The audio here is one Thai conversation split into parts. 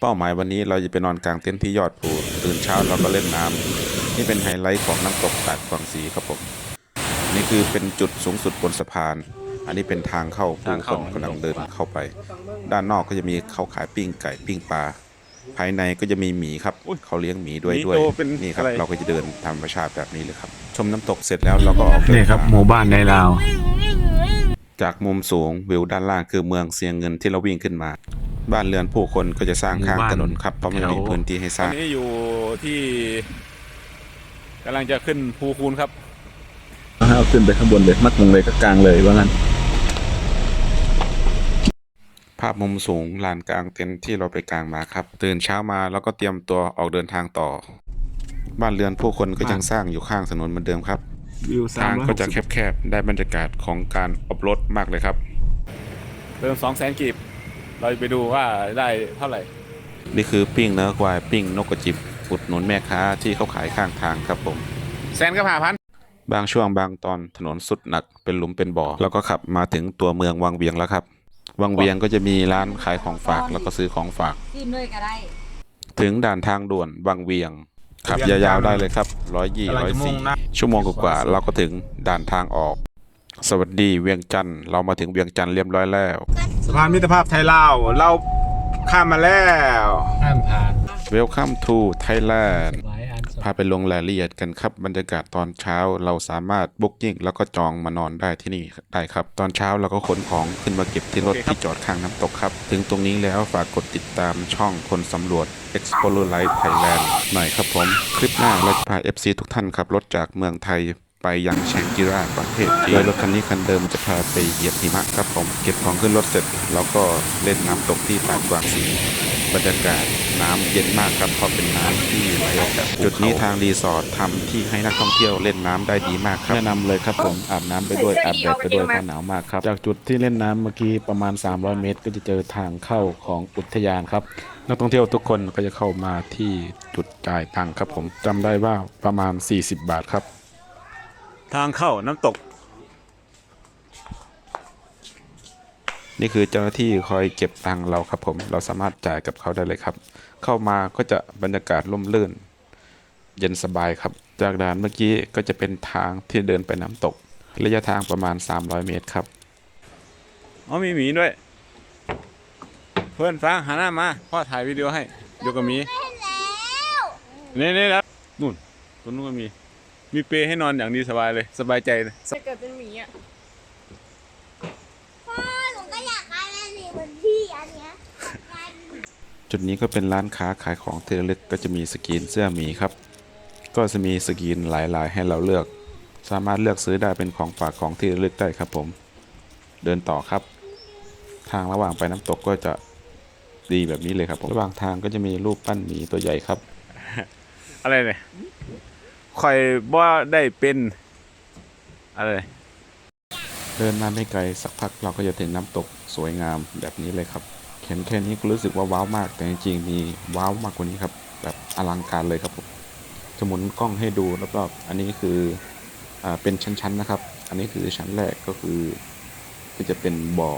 เป้าหมายวันนี้เราจะไปนอนกลางเต็นท์ที่ยอดภูตื่นเช้าเราก็เล่นน้ำนี่เป็นไฮไลท์ของน้ำตกตาดกวางสีครับผม นี่คือเป็นจุดสูงสุดบนสะพาน อันนี้เป็นทางเข้าผู้คนกำลังเดินเข้าไป ด้านนอกก็จะมีเขาขายปิ้งไก่ปิ้งปลาภายในก็จะมีหมีครับเขาเลี้ยงหมีด้วยหมีด้วยโตเป็นนี่ครับอะไรเราก็จะเดินธรรมชาติแบบนี้เลยครับ ชมน้ำตกเสร็จแล้วเราก็ออกเดินี่นครับทางหมู่บ้านในลาว จากมุมสูงวิวด้านล่างคือเมืองเสียงเงินที่เราวิ่งขึ้นมา บ้านเรือนผู้คนก็จะสร้างข้างหมู่บ้านถนนครับเพราะไม่แถวมีพื้นที่ให้สตอร้านงนี้อยู่ที่กำลังจะขึ้นภูคูณครับเอาขึ้นไปข้างบนเลยมัดลงเลยก็กลางเลยว่างั้นภาพมุมสูงลานกลางเต็นท์ที่เราไปกลางมาครับ ตื่นเช้ามาแล้วก็เตรียมตัวออกเดินทางต่อ บ้านเรือนผู้คนก็ยังสร้างอยู่ข้างถนนเหมือนเดิมครับวิวทางก็จะแคบๆ ได้บรรยากาศของการออฟโรดมากเลยครับเติมสองแสนกีบ เราจะไปดูว่าได้เท่าไหร่ นี่คือปิ้งเนื้อควายปิ้งนกกระจิบอุดหนุนแม่ค้าที่เขาขายข้างทางครับผม แสนก็ผ่าพัน บางช่วงบางตอนถนนสุดหนักเป็นหลุมเป็นบ่อ แล้วก็ขับมาถึงตัวเมืองวังเวียงแล้วครับ วังเวียงก็จะมีร้านขายของฝากแล้วก็ซื้อของฝากกินด้วยก็ได้ถึงด่านทางด่วนวังเวียงขับยาวๆได้เลยครับร้อยยี่ร้อยสี่ชั่วโมงกว่าๆเราก็ถึงด่านทางออก สวัสดีเวียงจันทร์เรามาถึงเวียงจันทร์เรียบร้อยแล้ว สะพานมิตรภาพไทยลาวเราข้ามมาแล้วห้ามผ่าน Welcome to Thailand หลายอันพาไปลงรายละเอียดกันครับบรรยากาศตอนเช้าเราสามารถบุ๊กิ้งแล้วก็จองมานอนได้ที่นี่ได้ครับ ตอนเช้าเราก็ขนของขึ้นมาเก็บที่รถที่จอดข้างน้ำตกครับ ถึงตรงนี้แล้วฝากกดติดตามช่องคนสำรวจ Explorer Life Thailand หน่อยครับผม คลิปหน้าเราจะพา FC ทุกท่านขับรถจากเมืองไทย ไปยังแชงกิราประเทศจีนโดยรถคันนี้คันเดิมจะพาไปเหยียบหิมะครับผม เก็บของขึ้นรถเสร็จเราก็เล่นน้ำตกที่ตาดกวางสีบรรยากาศน้ำเย็นมากครับเพราะเป็นน้ำที่ไหลออกจากจุดนี้ทางรีสอร์ททำที่ให้นักท่องเที่ยวเล่นน้ำได้ดีมากครับแนะนำเลยครับผมอาบน้ำไปด้วยอาบแดดไปด้วยเพราะหนาวมากครับจากจุดที่เล่นน้ำเมื่อกี้ประมาณ 300 เมตร ก็จะเจอทางเข้าของอุทยานครับนักท่องเที่ยวทุกคนก็จะเข้ามาที่จุดจ่ายตังค์ครับผมจำได้ว่าประมาณ 40 บาทครับ ทางเข้าน้ำตก นี่คือเจ้าหน้าที่คอยเก็บตังค์เราครับผม เราสามารถจ่ายกับเขาได้เลยครับ เข้ามาก็จะบรรยากาศร่มรื่น เย็นสบายครับ จากด่านเมื่อกี้ก็จะเป็นทางที่เดินไปน้ำตก ระยะทางประมาณ 300 เมตรครับ อ๋อมีหมีด้วย เพื่อนฟังหันหน้ามาพ่อถ่ายวิดีโอให้อยู่กับหมีนี่นี่แล้วนู่นตรงนู้นก็มี มีเปรย์ให้นอนอย่างดีสบายเลย สบายใจเลยจะเกิดเป็นหมีอะพ่อหนูก็อยากได้แบบนี้เหมือนพี่อันเนี้ยกันจุดนี้ก็เป็นร้านค้าขายของที่ระลึกก็จะมีสกรีนเสื้อหมีครับ ก็จะมีสกรีนหลายๆ ให้เราเลือก สามารถเลือกซื้อได้เป็นของฝากของที่ระลึกได้ครับผม เดินต่อครับ ทางระหว่างไปน้ำตกก็จะดีแบบนี้เลยครับผมระหว่างทางก็จะมีรูปปั้นหมีตัวใหญ่ครับ อะไรเนี่ย คอยบ่ได้เป็นอะไรเดินมาไม่ไกลสักพักเราก็จะถึงน้ำตกสวยงามแบบนี้เลยครับเห็นแค่นี้ก็รู้สึกว่าว้าวมาก แต่จริงๆมีว้าวมากกว่านี้ครับ แบบอลังการเลยครับผมจะหมุนกล้องให้ดูรอบๆอันนี้คืออ่าเป็นชั้นๆนะครับ อันนี้คือชั้นแรกก็คือ ก็จะเป็นบ่อ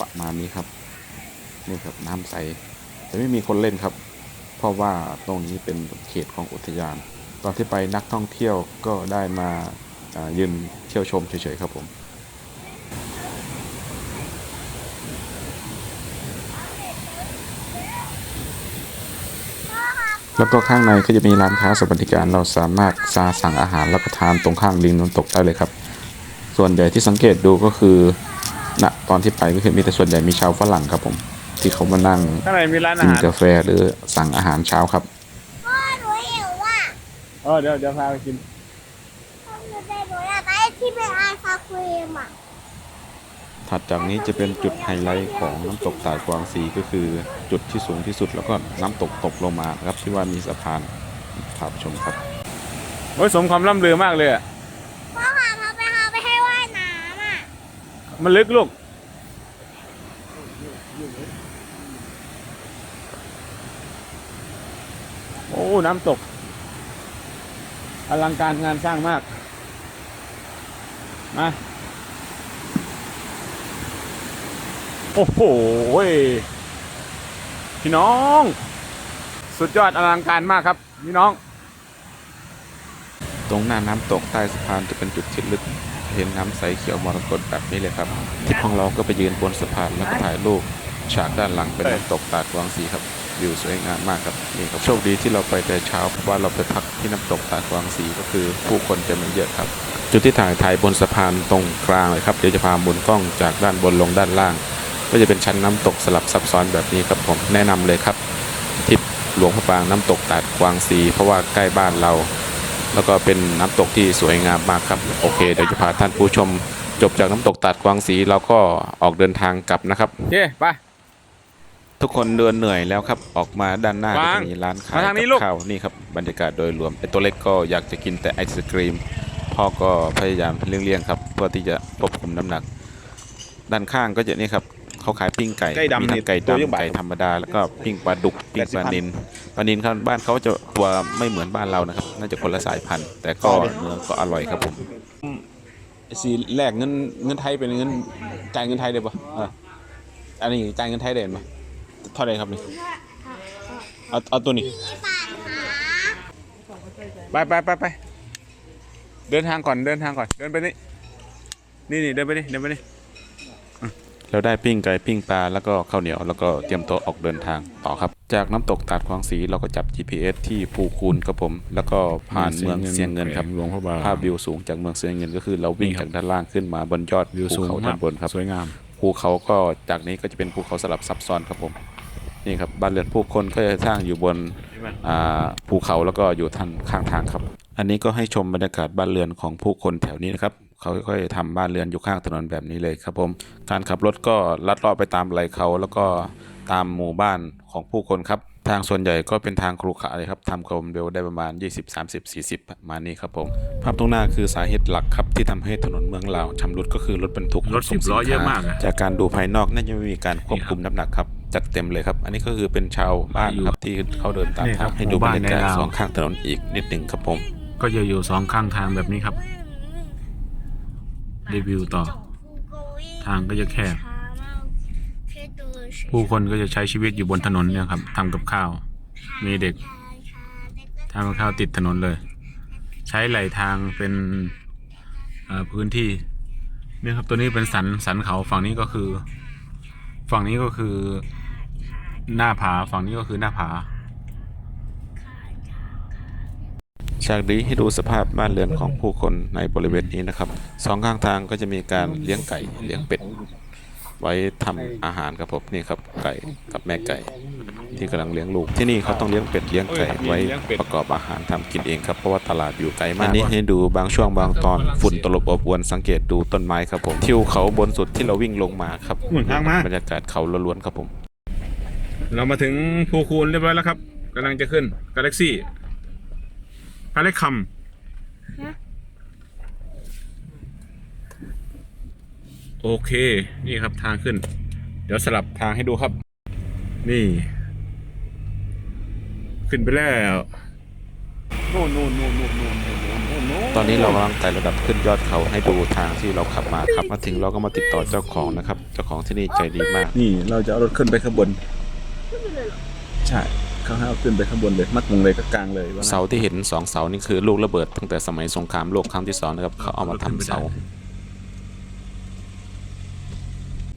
ประมาณนี้ครับนี่ครับน้ำใสแต่ไม่มีคนเล่นครับ เพราะว่าตรงนี้เป็นเขตของอุทยาน ตอนที่ไปนักท่องเที่ยวก็ได้มาอ่ายืนเที่ยวชมเฉยๆครับผมแล้วก็ข้างในก็จะมีร้านค้าสวัสดิการเราสามารถซาสั่งอาหารรับประทานตรงข้างริมน้ำตกได้เลยครับ ส่วนใหญ่ที่สังเกตดูก็คือณตอนที่ไปก็คือมีแต่ส่วนใหญ่มีชาวฝรั่งครับผม ที่เขามานั่งข้างในมีร้านอากินหารกาแฟหรือสั่งอาหารเช้าครับ พ่อหนูหิวอะ เออเดี๋ยวเดี๋ยวพาไปกินพ่อหนูได้หนูอยากได้ที่เป็นไอศครีมอะถัดจากนี้จะเป็นจุดไฮไลท์ของน้ำตกตาดกวางซีก็คือจุดที่สูงที่สุดแล้วก็น้ำตกตกลงมาครับที่ว่ามีสะพานพาไปชมครับโอ้ยสมความล่ำลือมากเลยอะพ่อพาพาไปพาไปให้ว่ายน้ำอะมันลึกลูกโอ้น้ำตก อลังการงานสร้างมาก มา โอ้โหพี่น้อง สุดยอดอลังการมากครับ พี่น้อง ตรงหน้าน้ำตกใต้สะพานจะเป็นจุดที่ลึกเห็นน้ำใสเขียวมรกตแบบนี้เลยครับทริปของเราก็ไปยืนบนสะพานแล้วก็ถ่ายรูปฉากด้านหลังเป็นน้ำตกตาดกวางสีครับ วิวสวยงามมากครับนี่ครับโชคดีที่เราไปแต่เช้าเพราะว่าเราไปพักที่น้ำตกตาดวางสีก็คือ ผู้คนจะไม่เยอะครับ จุดที่ถ่ายถ่ายบนสะพานตรงกลางเลยครับเดี๋ยวจะพาหมุนกล้องจากด้านบนลงด้านล่าง ก็จะเป็นชั้นน้ำตกสลับซับซ้อนแบบนี้ครับผมแนะนำเลยครับทริปหลวงพระบางน้ำตกตาดกวางสีเพราะว่าใกล้บ้านเรา แล้วก็เป็นน้ำตกที่สวยงามมากครับโอเคเดี๋ยวจะพาท่านผู้ชมจบจากน้ำตกตัดกวางสีเราก็ออกเดินทางกลับนะครับโอเคไป ทุกคนเดินเหนื่อยแล้วครับออกมาด้านหน้าก็วางจะมีร้านขายมาทางนี้กัลูกข้าวนี่ครับบรรยากาศโดยรวมไอตัวเล็กก็อยากจะกินแต่ไอศกรีมพ่อก็พยายามเลี่ยงๆครับเพื่อที่จะควบคุมน้ำหนัก ด้านข้างก็จะนี่ครับเขาขายปิ้งไก่ไก่ดำมีทั้นี่งไก่ตัวยี่ดำบาทไก่ธรรมดาแล้วก็ปิ้งปลาดุกปิ้งปลานินปลานินข้างบ้านเขาจะตัวไม่เหมือนบ้านเรานะครับ น่าจะคนละสายพันธุ์ แต่ก็เนื้อก็อร่อยครับผมสีแลกเงินเงินไทยเป็นเงินจ่ายเงินไทยได้ปะเอออันนี้จ่ายเงินไทยได้ปะ เท่าไหรครับนี่เอาเอาตัวนี้ไปไปไปไปเดินทางก่อนเดินทางก่อนเดินไปนี่นี่นี่เดินไปนี่เดินไปนี่เราได้ปิ้งไก่ปิ้งปลาแล้วก็ข้าวเหนียวแล้วก็เตรียมโต๊ะออกเดินทางต่อครับ จากน้ำตกตาดควางสีเราก็จับ GPS ที่ภูคูนครับผม แล้วก็ผ่านเมืองเสียงเงินครับหลวงพระบางภาพวิวสูงจากเมืองเสียงเงินก็คือเราวิ่งนี่ครับจากด้านล่างขึ้นมาบนยอดวิวภูสูงเขามาด้ากนบนครับสวยงาม ภูเขาก็จากนี้ก็จะเป็นภูเขาสลับซับซ้อนครับผมนี่ครับบ้านเรือนผู้คนก็จะสร้างอยู่บนภูเขาแล้วก็อยู่ทางข้างทางครับ อันนี้ก็ให้ชมบรรยากาศบ้านเรือนของผู้คนแถวนี้นะครับเขาค่อยๆทำบ้านเรือนอยู่ข้างถนนแบบนี้เลยครับผมการขับรถก็ลัดเลาะไปตามไหลเขาแล้วก็ตามหมู่บ้านของผู้คนครับ ทางส่วนใหญ่ก็เป็นทางครุขระเลยครับทำความเร็วได้ประมาณ 20 30 40ประมาณนี้ครับผม ภาพตรงหน้าคือสาเหตุหลักครับที่ทำให้ถนนเมืองลาวชำรุดก็คือรถบรรทุกรถสิบล้อเยอะมากอะจากการดูภายนอกน่าจะไม่มีการควบคุมน้ำหนักครับจัดเต็มเลยครับ อันนี้ก็คือเป็นชาวบ้านครับที่เขาเดินตามนี่ครัทาบงให้ดูบรรยากาศหมู่บ้านในลาวสองข้างถนนอีกนิดหนึ่งครับผม ก็จะอยู่สองข้างทางแบบนี้ครับรีวิวต่อ ทางก็จะแคบ ผู้คนก็จะใช้ชีวิตอยู่บนถนนเนี่ยครับทำกับข้าว มีเด็กทำกับข้าวติดถนนเลย ใช้ไหลทางเป็นพื้นที่เนี่ยครับตัวนี้เป็นสันสันเขาฝั่งนี้ก็คือ ฝั่งนี้ก็คือ หน้าผาฝั่งนี้ก็คือหน้าผาฉากนี้ให้ดูสภาพบ้านเรือนของผู้คนในบริเวณนี้นะครับสองข้างทางก็จะมีการเลี้ยงไก่เลี้ยงเป็ด ไว้ทำอาหารครับผมนี่ครับไก่กับแม่ไก่ ที่กำลังเลี้ยงลูก ที่นี่เขาต้องเลี้ยงเป็ดเลี้ยงไก่เอ้ยไว้เลี้ยงเป็ดประกอบอาหารทำกินเองครับเพราะว่าตลาดอยู่ไกลมากอันนี้ให้ดูบางช่วงบางตอนฝุ่นตลบอบอวนสังเกตดูต้นไม้ครับผมทิวเขาบนสุดที่เราวิ่งลงมาครับนู่นทางมาบรรยากาศเขาล้วนๆครับผม เรามาถึงภูคูณเรียบร้อยแล้วครับกำลังจะขึ้นกาแล็กซี่กาแล็กคัม โอเค นี่ครับทางขึ้น เดี๋ยวสลับทางให้ดูครับ นี่ ขึ้นไปแล้วตอนนี้เรากำลังไต่ระดับขึ้นยอดเขาให้ดูทางที่เราขับมาขับมาถึงเราก็มาติดต่อเจ้าของนะครับ เจ้าของที่นี่ใจดีมาก นี่เราจะเอารถขึ้นไปข้างบนใช่เขาให้เอาขึ้นไปข้างบนเลย มัดมงเลยก็กลางเลยเสาที่เห็นสองเสานี่คือลูกระเบิดตั้งแต่สมัยสงครามโลกครั้งที่สองนะครับเขาเอามาทำเสา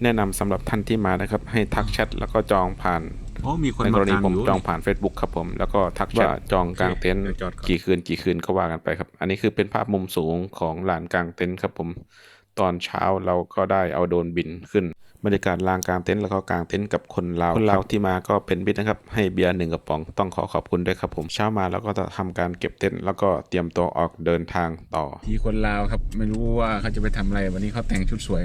แนะนำสำหรับท่านที่มานะครับ ให้ทักแชทแล้วก็จองผ่านโอ้มีคนในกมารณีกางผมอยู่ จองผ่าน Facebook ครับผม แล้วก็ทักว่าจองกลางเต็นท์เดี๋ยวจอดก่อน กี่คืนกี่คืนก็ว่ากันไปครับ อันนี้คือเป็นภาพมุมสูงของลานกลางเต็นท์ครับผม ตอนเช้าเราก็ได้เอาโดรนบินขึ้น บรรยากาศลานกลางเต็นท์แล้วก็กลางเต็นท์กับคนลาวคนลาวที่มาก็เป็นมิตรนะครับ ให้เบียร์หนึ่งกระป๋องต้องขอขอบคุณด้วยครับผมเช้ามาแล้วก็จะทำการเก็บเต็นท์แล้วก็เตรียมตัวออกเดินทางต่อ ที่คนลาวครับ ไม่รู้ว่าเขาจะไปทำอะไรวันนี้เขาแต่งชุดสวย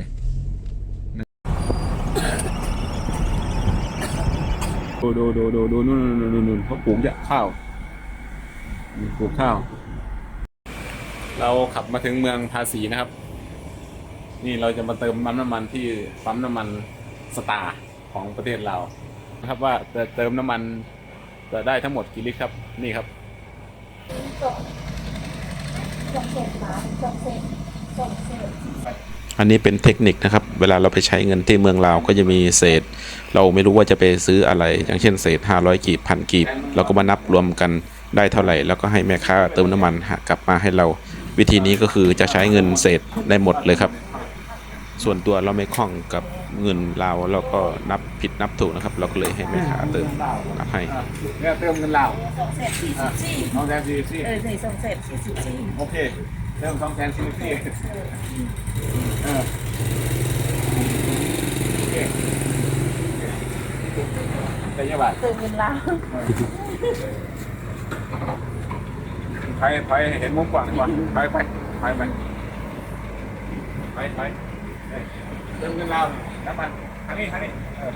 ดูดูดูดูดูนู่นนู่นนู่นนู่นเขาปลูกยะข้าวปลูกข้าว เราขับมาถึงเมืองภาษีนะครับ นี่เราจะมาเติมปั๊มน้ำมันที่ปั๊มน้ำมันสตาร์ของประเทศเรานะครับว่าจะเติมน้ำมันจะได้ทั้งหมดกี่ลิตรครับ นี่ครับอันนี้เป็นเทคนิคนะครับ เวลาเราไปใช้เงินที่เมืองลาวก็จะมีเศษ เราไม่รู้ว่าจะไปซื้ออะไร อย่างเช่นเศษ 500 กีบพันกีบเราก็มานับรวมกันได้เท่าไหร่ แล้วก็ให้แม่ค้าเติมน้ำมันหากลับมาให้เรา วิธีนี้ก็คือจะใช้เงินเศษได้หมดเลยครับ ส่วนตัวเราไม่คล่องกับเงินเราเราก็นับผิดนับถูกนะครับ เราก็เลยให้แม่ค้าเติมนับให้เนี่ยเติมเงินเราเสร็จสี่สิบสี่สองแสนสี่สี่เออใส่ส่งเสร็จสี่สิบสี่โอเคเติมสองแสนสี่สี่เออโอเค จังไงเติมเงินล้าไปไปเห็นมุมกว้างก่อนไปไปไปไปไปไปเติมเงินเราน้ำมันทางนี้ทางนี้เออ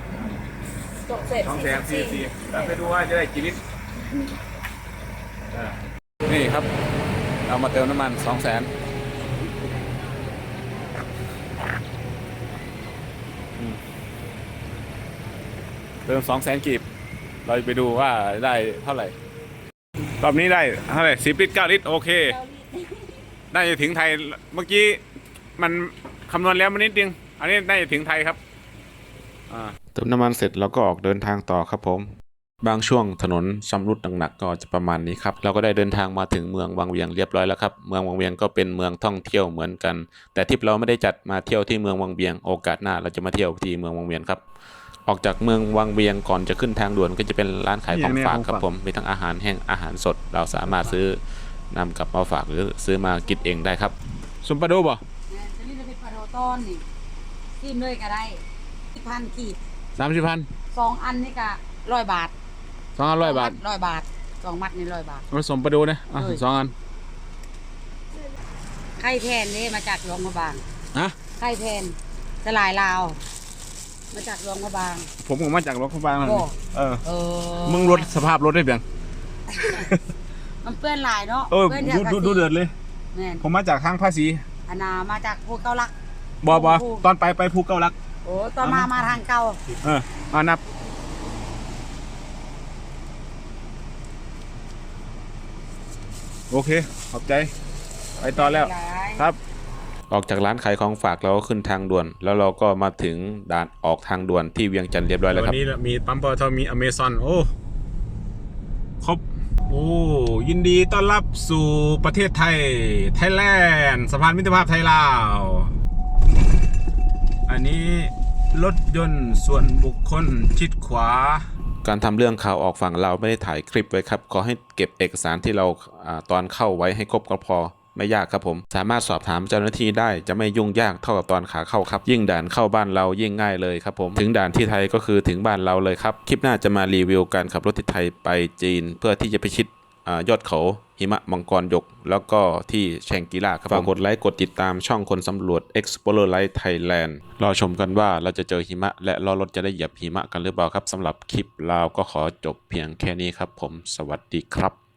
ส่งเสร็จสองแสสี่นสิบสี่สี่แล้วไปดูว่าจะได้กี่ลิตรนี่ครับ เรามาเติมน้ำมันสองแสนเติมสองแสนกีบ เราไปดูว่าได้เท่าไหร่ รอบนี้ได้เท่าไหร่สิบลิตรเก้าลิตรโอเค น่าจะถึงไทย เมื่อกี้มันคำนวณแล้วมันนิดนึง อันนี้น่าจะถึงไทยครับอ่าเติมน้ำมันเสร็จเราก็ออกเดินทางต่อครับผม บางช่วงถนนชำรุดหนักๆก็จะประมาณนี้ครับ เราก็ได้เดินทางมาถึงเมืองวังเวียงเรียบร้อยแล้วครับ เมืองวังเวียงก็เป็นเมืองท่องเที่ยวเหมือนกัน แต่ทริปเราไม่ได้จัดมาเที่ยวที่เมืองวังเวียง โอกาสหน้าเราจะมาเที่ยวที่เมืองวังเวียงครับ ออกจากเมืองวังเวียงก่อนจะขึ้นทางด่วนก็จะเป็นร้านขายของฝากครับผมมีทั้งอาหารแห้งอาหารสด เราสามารถซื้อนำกลับมาฝากหรือซื้อมากินเองได้ครับสมปะโดบ่จะนี่จะเป็นปลาโดต้อนนี่กินเลยก็ได้พันขีดสามสิบพันสองอันนี่ก็ร้อยบาทสองอันร้อยบาทร้อยบาทสองมัดนี่ร้อยบาทผสมปลาดูนะอะเอ้ยสองอันไข่แพนนี่มาจากหลวงพระบางฮะไข่แพนสลายลาว มาจากหลวงพระบางผมก็มาจากรถพยาบาลนั่นโอ้เออ เออมึงรถสภาพรถได้เพียงมันเปื้อนหลายเนาะเออปื้อนดูจากดูดูเดือดเลย แม่นผมมาจากทางภาษีอันนามาจากภูเก้าลัก บอบอภูตอนไปไปภูเก้าลัก โอ้ตอนมามาทางเก่าเออมานับโอเค ขอบใจ ไปต่อแล้ว หลาย ครับ ออกจากร้านขายของฝากเราก็ขึ้นทางด่วน แล้วเราก็มาถึงด่านออกทางด่วนที่เวียงจันทร์เรียบร้อยแล้ววัครับนนี้มีปั๊มปอทมีอเมซอนโอ้ครบโอ้ยินดีต้อนรับสู่ประเทศไทย ไทยแลนด์สะพานมิตรภาพไทยลาว อันนี้รถยนต์ส่วนบุคคลชิดขวา การทำเรื่องข่าวออกฝั่งเราไม่ได้ถ่ายคลิปไว้ครับ ขอให้เก็บเอกสารที่เราอาตอนเข้าไว้ให้ครบก็พอ ไม่ยากครับผม สามารถสอบถามเจ้าหน้าที่ได้จะไม่ยุ่งยากเท่ากับตอนขาเข้าครับยิ่งด่านเข้าบ้านเรายิ่งง่ายเลยครับผมถึงด่านที่ไทยก็คือถึงบ้านเราเลยครับคลิปหน้าจะมารีวิวการขับรถที่ไทยไปจีน เพื่อที่จะไปชิดอยอดเขาหิมะมังกรยก แล้วก็ที่แชงกีลาครับฝากกดไลค์กดติดตามช่องคนสำรวจ Explorer Life Thailand รอชมกันว่าเราจะเจอหิมะ และล้อรถจะได้เหยียบหิมะกันหรือเปล่าครับสำหรับคลิปเราก็ขอจบเพียงแค่นี้ครับผม สวัสดีครับ